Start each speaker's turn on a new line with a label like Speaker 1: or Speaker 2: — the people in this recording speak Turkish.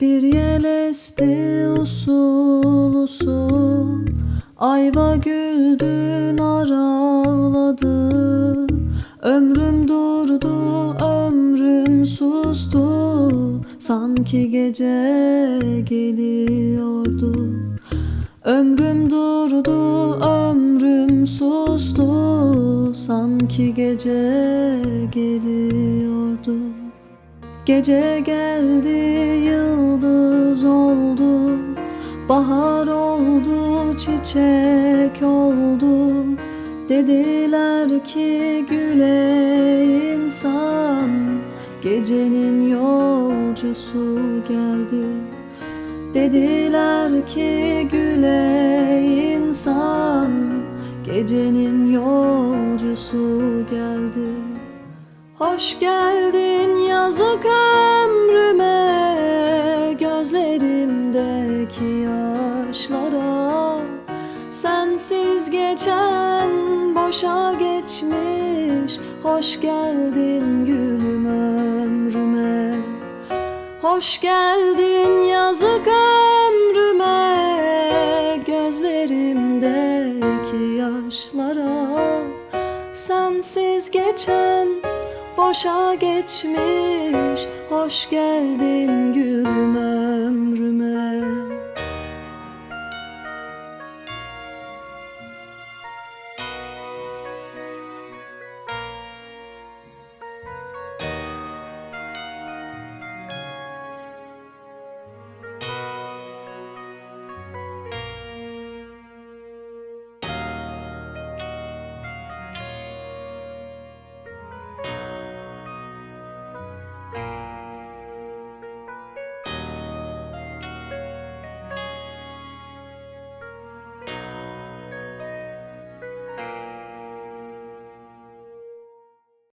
Speaker 1: Bir yel esti usul usul Ayva güldü nar ağladı Ömrüm durdu ömrüm sustu. Sanki gece geliyordu. Ömrüm durdu ömrüm sustu. Sanki gece geliyordu Gece geldi yıldız oldu Bahar oldu çiçek oldu. Dediler ki güle insan Gecenin yolcusu geldi. Dediler ki güle insan Gecenin yolcusu geldi Hoş geldin yazık ömrüme Gözlerimdeki yaşlara. Sensiz geçen boşa geçmiş Hoş geldin gülüm ömrüme. Hoş geldin yazık ömrüme Gözlerimdeki yaşlara. Sensiz geçen boşa geçmiş Hoş geldin gülüm ömrüme